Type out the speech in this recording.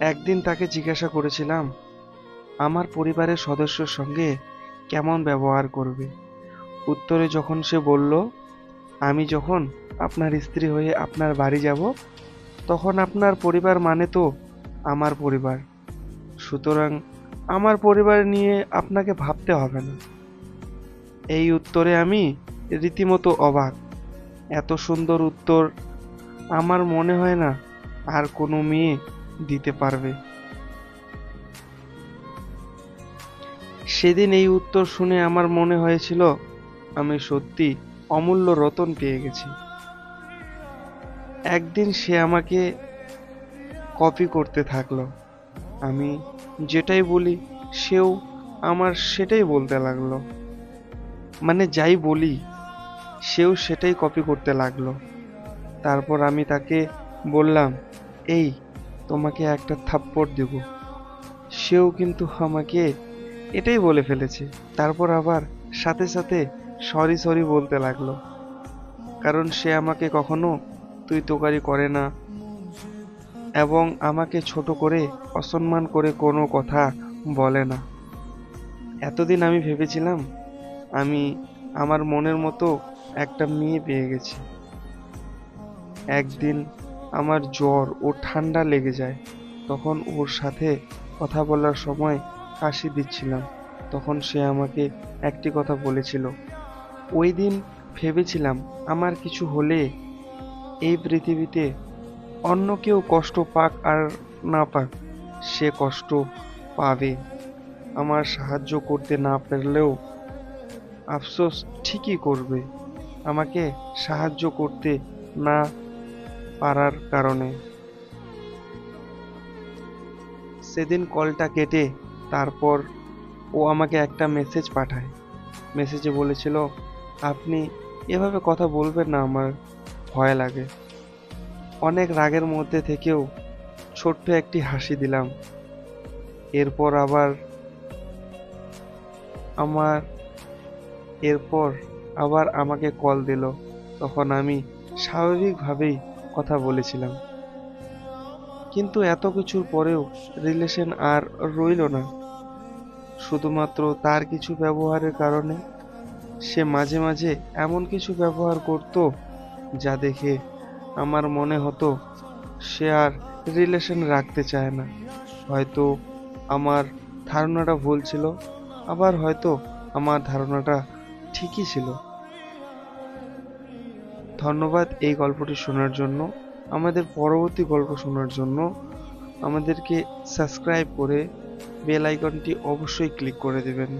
একদিন তাকে জিজ্ঞাসা করেছিলাম, আমার পরিবারের সদস্যর সঙ্গে কেমন ব্যবহার করবে? উত্তরে যখন সে বলল, আমি যখন আপনার স্ত্রী হয়ে আপনার বাড়ি যাব, তখন আপনার পরিবার মানে তো আমার পরিবার। সুতরাং আমার পরিবার নিয়ে আপনাকে ভাবতে হবে না এই উত্তরে আমি রীতিমতো অবাক। এত সুন্দর উত্তর আমার মনে হয় না আর কোনো মেয়ে দিতে পারবে। সেদিন এই উত্তর শুনে আমার মনে হয়েছিল, আমি সত্যি অমূল্য রতন পেয়ে গেছি। একদিন সে আমাকে কপি করতে থাকল। আমি যেটাই বলি, সেও আমার সেটাই বলতে লাগল। মানে যাই বলি, সেও সেটাই কপি করতে লাগল। তারপর আমি তাকে বললাম, এই তোমাকে একটা থাপ্পড় দেব। সেও কিন্তু আমাকে এটাই বলে ফেলেছে। তারপর আবার সাথে সাথে সরি সরি বলতে লাগল। কারণ সে আমাকে কখনো তুই তোকারি করে না এবং আমাকে ছোট করে অসম্মান করে কোনো কথা বলে না। এতদিন আমি ভেবেছিলাম আমি আমার মনের মতো একটা মেয়ে পেয়ে গেছি। একদিন আমার জ্বর ও ঠান্ডা লেগে যায়। তখন ওর সাথে কথা বলার সময় কাশি দিচ্ছিলাম। তখন সে আমাকে একটি কথা বলেছিল। ওই দিন ভেবেছিলাম, আমার কিছু হলে এই পৃথিবীতে অন্য কেউ কষ্ট পাক আর না পাক, সে কষ্ট পাবে। আমার সাহায্য করতে না পারলেও আফসোস ঠিকই করবে। আমাকে সাহায্য করতে না পারার কারণে। সেদিন কলটা কেটে তারপর ও আমাকে একটা মেসেজ পাঠায়। মেসেজে বলেছিল, আপনি এভাবে কথা বলবেন না, আমার ভয় লাগে। অনেক রাগের মধ্যে থেকেও ছোট্ট একটি হাসি দিলাম। এরপর আবার, আমার, এরপর আবার আমাকে কল দিল। তখন আমি স্বাভাবিকভাবেই কথা বলেছিলাম। কিন্তু এত কিছুর পরেও রিলেশন আর রইল না। শুধুমাত্র তার কিছু ব্যবহারের কারণে সে মাঝে মাঝে এমন কিছু ব্যবহার করত যা দেখে আমার মনে হতো সে আর রিলেশন রাখতে চায় না। হয়তো আমার ধারণাটা ভুল ছিল, আবার হয়তো আমার ধারণাটা ঠিকই ছিল। ধন্যবাদ এই গল্পটি শোনার জন্য। আমাদের পরবর্তী গল্প শোনার জন্য আমাদেরকে সাবস্ক্রাইব করে বেল আইকনটি অবশ্যই ক্লিক করে দেবেন।